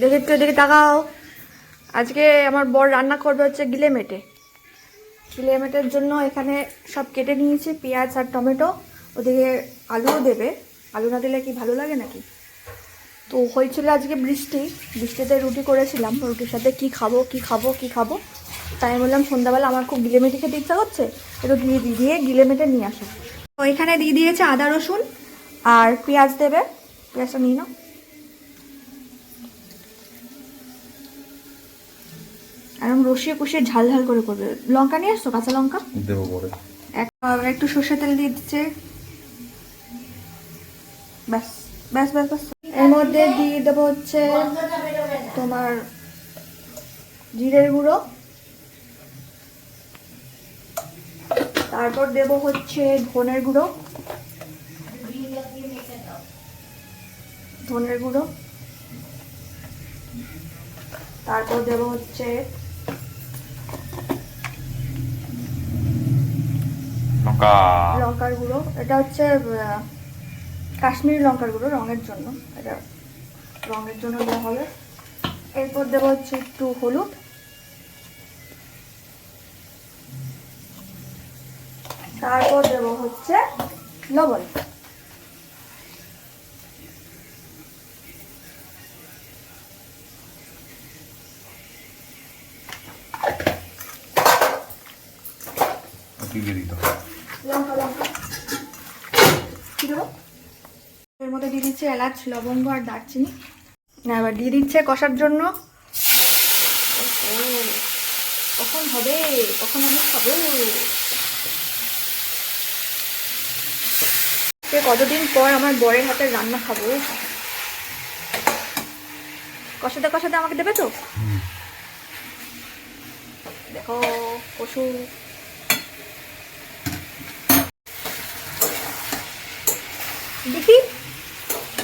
দেখে একটু এদিকে তাকাও। আজকে আমার বর রান্না করবে হচ্ছে গিলে মেটে। গিলে মেটের জন্য এখানে সব কেটে নিয়েছি, পেঁয়াজ আর টমেটো। ওদিকে আলুও দেবে। আলু না দিলে কি ভালো লাগে নাকি? তো হয়েছিল আজকে বৃষ্টি। বৃষ্টিতে রুটি করেছিলাম। রুটির সাথে কি খাব কি খাব কি খাব? তাই বললাম, সন্ধ্যাবেলা আমার খুব গিলে মেটে খেতে ইচ্ছা করছে, একটু দিয়ে দিয়ে দিয়ে গিলে মেটে নিয়ে আসো। তো এখানে দিয়ে দিয়েছে আদা রসুন আর পেঁয়াজ দেবে। পেঁয়াজটা নিয়ে নাও। একদম রসিয়ে কষিয়ে ঝাল ঝাল করে করবে। লঙ্কা নিয়ে আসছো? কাঁচা লঙ্কা? দেবো পরে। একটু সর্ষে তেল দিয়ে দিচ্ছে। ব্যাস ব্যাস ব্যাস ব্যাস। এর মধ্যে দিয়ে দেবো হচ্ছে তোমার জিরের গুঁড়ো। তারপর দেব হচ্ছে ধনের গুঁড়ো। ধনের গুঁড়ো। তারপর দেব হচ্ছে লঙ্কা। লঙ্কার গুঁড়ো। এটা হচ্ছে কাশ্মীরি লঙ্কার গুঁড়ো রঙের জন্য। এটা রঙের জন্য দেওয়া হবে। এরপর দেবো হচ্ছে একটু হলুদ। তারপর দেবো হচ্ছে লবণ। দিতে হবে লঙ্কা লঙ্কা কি দেবো এর মধ্যে দিয়ে দিচ্ছে এলাচ লবঙ্গ আর দারচিনি। না এবার দিয়ে দিচ্ছে কষার জন্য। কখন হবে? কখন আমি খাব? সে কতদিন পর আমার বরের হাতের রান্না খাব? কষাতে কষাতে আমাকে দেবে তো? দেখো পশু দেখি।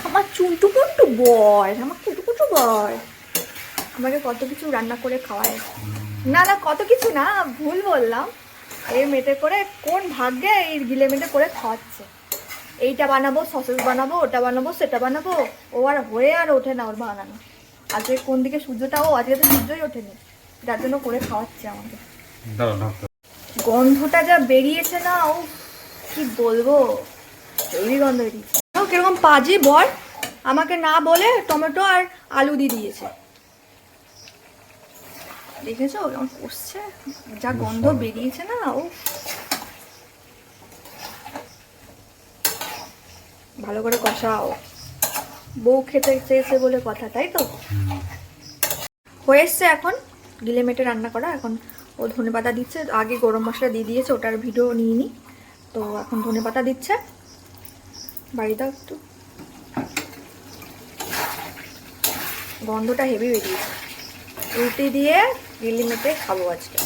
আমার চুন্টু কুন্টু বয় আমার কুটু কুটু বয় আমাকে কত কিছু রান্না করে খাওয়ায়। না না কত কিছু না ভুল বললাম। এই মেটে করে কোন ভাগ্যে এই গিলে মেটে করে খাওয়াচ্ছে? এইটা বানাবো সসেস বানাবো ওটা বানাবো সেটা বানাবো ও আর হয়ে আর ওঠে না ওর বানানো। আজকে কোন দিকে সূর্যটাও আজকে তো সূর্যই ওঠেনি। যার জন্য করে খাওয়াচ্ছে আমাকে। গন্ধটা যা বেরিয়েছে না ও কি বলব? হেভি গন্ধ বেরিয়েছে কীরকম পাজি বল আমাকে না বলে টমেটো আর আলু দিয়ে দিয়েছে। দেখেছ? কেমন কষছে। যা গন্ধ বেরিয়েছে না ও। ভালো করে কষাও। বউ খেতে চেয়েছে বলে কথা তাই তো? হয়ে এসছে এখন। গিলে মেটে রান্না করা। এখন ও ধনে পাতা দিচ্ছে। আগে গরম মশলা দিয়ে দিয়েছে ওটার ভিডিও নিইনি। তো এখন ধনে পাতা দিচ্ছে। বাড়ি দাও একটু গন্ধটা হেভি বেরিয়েছে। রুটি দিয়ে গিলি মেটে খাব আজকে।